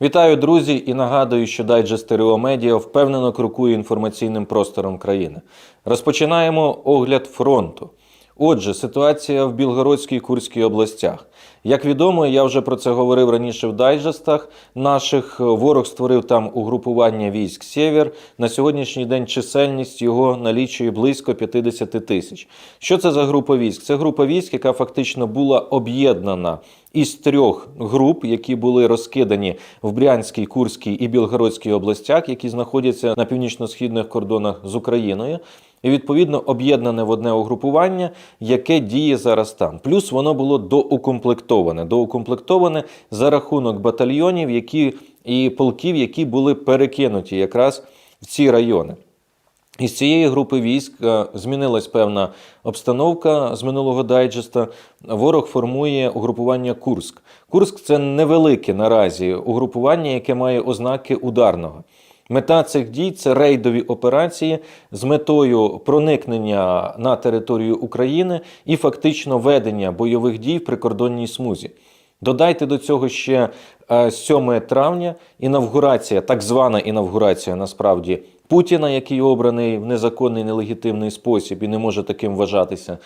Вітаю, друзі, і нагадую, що дайджест Медіа впевнено крокує інформаційним простором країни. Розпочинаємо огляд фронту. Отже, ситуація в Білгородській і Курській областях. Як відомо, я вже про це говорив раніше в дайджестах наших. Ворог створив там угрупування військ Сєвєр. На сьогоднішній день чисельність його налічує близько 50 тисяч. Що це за група військ? Це група військ, яка фактично була об'єднана із трьох груп, які були розкидані в Брянській, Курській і Білгородській областях, які знаходяться на північно-східних кордонах з Україною. І відповідно об'єднане в одне угрупування, яке діє зараз там. Плюс воно було доукомплектоване. Доукомплектоване за рахунок батальйонів, які і полків, які були перекинуті якраз в ці райони. Із цієї групи військ е, змінилась певна обстановка з минулого дайджеста. Ворог формує угрупування Курск. Курск це невелике наразі угрупування, яке має ознаки ударного. Мета цих дій це рейдові операції з метою проникнення на територію України і фактично ведення бойових дій в прикордонній смузі. Додайте до цього ще е, 7 травня інавгурація, так звана інавгурація насправді Путіна, який обраний в незаконний нелегітимний спосіб і не може таким вважатися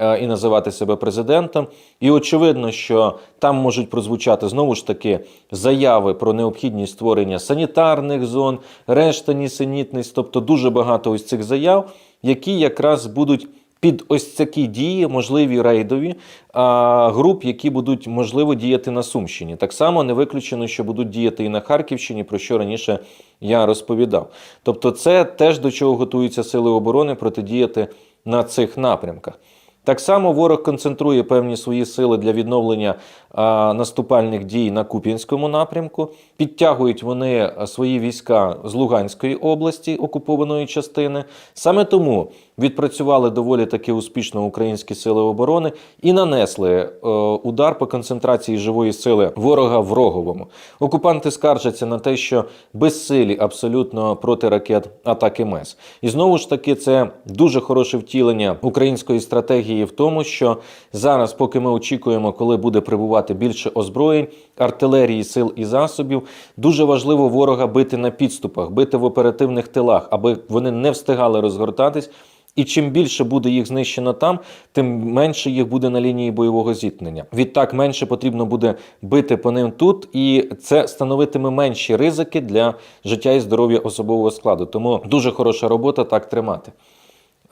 е, і називати себе президентом. І очевидно, що там можуть прозвучати знову ж таки заяви про необхідність створення санітарних зон, решта нісенітниць, тобто дуже багато ось цих заяв, які якраз будуть під ось такі дії, можливі рейдові а, груп, які будуть можливо діяти на Сумщині. Так само не виключено, що будуть діяти і на Харківщині, про що раніше я розповідав. Тобто, це теж до чого готуються сили оборони протидіяти на цих напрямках. Так само ворог концентрує певні свої сили для відновлення а, наступальних дій на Куп'янському напрямку. Підтягують вони свої війська з Луганської області, окупованої частини. Саме тому відпрацювали доволі таки успішно українські сили оборони і нанесли е, удар по концентрації живої сили ворога в Роговому. Окупанти скаржаться на те, що безсилі абсолютно проти ракет атаки МЕС. І знову ж таки, це дуже хороше втілення української стратегії в тому, що зараз, поки ми очікуємо, коли буде прибувати більше озброєнь, артилерії, сил і засобів, дуже важливо ворога бити на підступах, бити в оперативних тилах, аби вони не встигали розгортатись. І чим більше буде їх знищено там, тим менше їх буде на лінії бойового зіткнення. Відтак менше потрібно буде бити по ним тут, і це становитиме менші ризики для життя і здоров'я особового складу. Тому дуже хороша робота так тримати.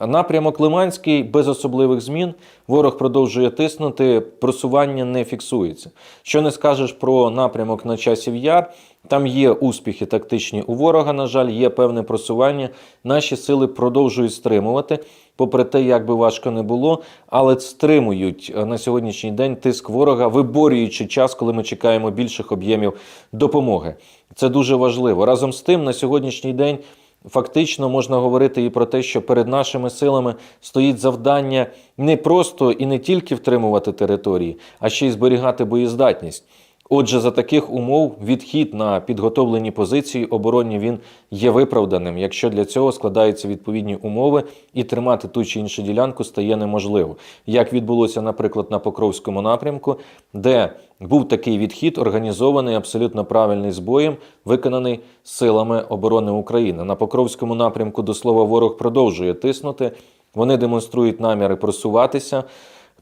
Напрямок Лиманський без особливих змін. Ворог продовжує тиснути, просування не фіксується. Що не скажеш про напрямок на часів яр, там є успіхи тактичні у ворога. На жаль, є певне просування. Наші сили продовжують стримувати, попри те, як би важко не було, але стримують е, на сьогоднішній день тиск ворога, виборюючи час, коли ми чекаємо більших об'ємів допомоги. Це дуже важливо. Разом з тим, на сьогоднішній день. Фактично можна говорити і про те, що перед нашими силами стоїть завдання не просто і не тільки втримувати території, а ще й зберігати боєздатність. Отже, за таких умов відхід на підготовлені позиції оборонні він є виправданим, якщо для цього складаються відповідні умови і тримати ту чи іншу ділянку стає неможливо. Як відбулося, наприклад, на Покровському напрямку, де був такий відхід, організований абсолютно правильний з боєм, виконаний силами оборони України. На Покровському напрямку, до слова, ворог продовжує тиснути. Вони демонструють наміри просуватися.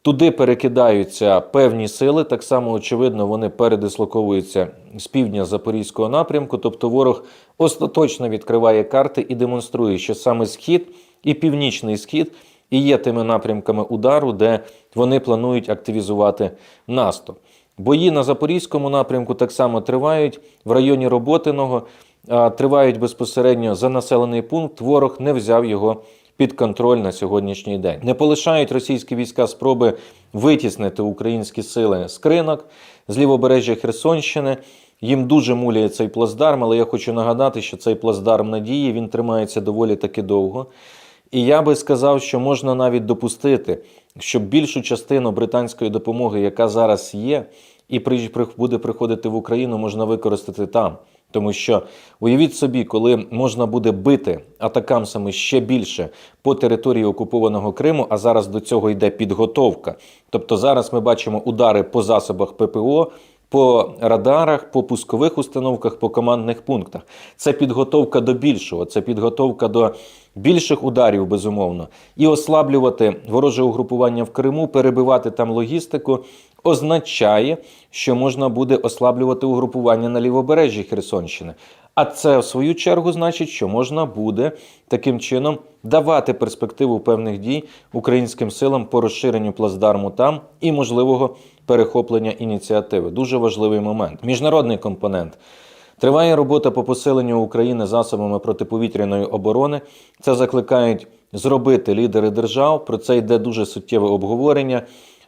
Туди перекидаються певні сили. Так само, очевидно, вони передислоковуються з півдня Запорізького напрямку. Тобто, ворог остаточно відкриває карти і демонструє, що саме схід і північний схід і є тими напрямками удару, де вони планують активізувати наступ. Бої на Запорізькому напрямку так само тривають в районі Роботиного. Тривають безпосередньо за населений пункт. Ворог не взяв його під контроль на сьогоднішній день. Не полишають російські війська спроби витіснити українські сили з кринок з лівобережжя Херсонщини. Їм дуже муляє цей плацдарм, але я хочу нагадати, що цей плацдарм надії він тримається доволі таки довго. І я би сказав, що можна навіть допустити, щоб більшу частину британської допомоги, яка зараз є, і буде приходити в Україну, можна використати там. Тому що уявіть собі, коли можна буде бити атакамсами ще більше по території окупованого Криму, а зараз до цього йде підготовка. Тобто зараз ми бачимо удари по засобах ППО, по радарах, по пускових установках, по командних пунктах. Це підготовка до більшого, це підготовка до більших ударів, безумовно, і ослаблювати вороже угрупування в Криму, перебивати там логістику, означає, що можна буде ослаблювати угрупування на лівобережжі Херсонщини. А це в свою чергу значить, що можна буде таким чином давати перспективу певних дій українським силам по розширенню плацдарму там і можливого перехоплення ініціативи. Дуже важливий момент. Міжнародний компонент. Триває робота по посиленню України засобами протиповітряної оборони. Це закликають зробити лідери держав. Про це йде дуже суттєве обговорення.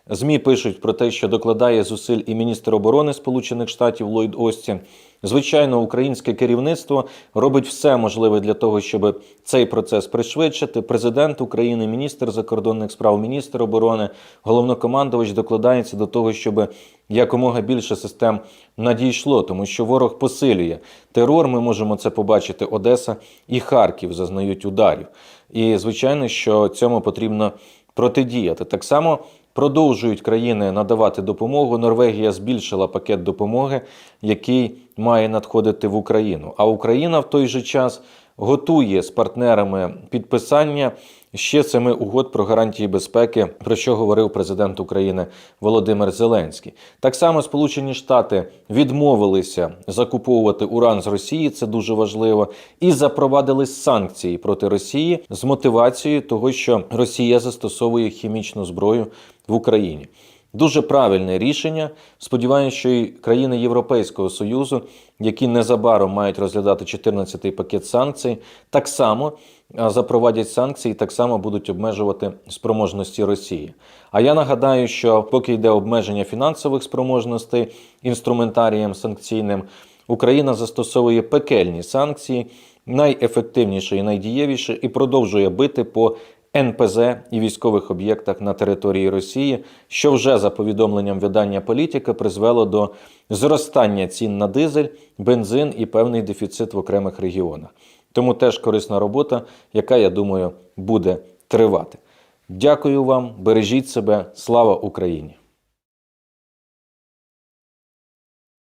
ЗМІ пишуть про те, що докладає зусиль і міністр оборони Сполучених Штатів Ллойд Остін. Звичайно, українське керівництво робить все можливе для того, щоб цей процес пришвидшити. Президент України, міністр закордонних справ, міністр оборони, головнокомандувач докладається до того, щоб якомога більше систем надійшло, тому що ворог посилює терор. Ми можемо це побачити. Одеса і Харків зазнають ударів. І звичайно, що цьому потрібно протидіяти. Так само продовжують країни надавати допомогу. Норвегія збільшила пакет допомоги, який має надходити в Україну. А Україна в той же час готує з партнерами підписання ще семи угод про гарантії безпеки, про що говорив президент України Володимир Зеленський. Так само Сполучені Штати відмовилися закуповувати уран з Росії, це дуже важливо, і запровадили санкції проти Росії з мотивацією того, що Росія застосовує хімічну зброю в Україні. Дуже правильне рішення. Сподіваюся, що і країни Європейського Союзу, які незабаром мають розглядати 14-й пакет санкцій, так само запровадять санкції, так само будуть обмежувати спроможності Росії. А я нагадаю, що поки йде обмеження фінансових спроможностей інструментарієм санкційним, Україна застосовує пекельні санкції, найефективніше і найдієвіше, і продовжує бити по НПЗ і військових об'єктах на території Росії, що вже за повідомленням видання політика призвело до зростання цін на дизель, бензин і певний дефіцит в окремих регіонах. Тому теж корисна робота, яка, я думаю, буде тривати. Дякую вам, бережіть себе, слава Україні!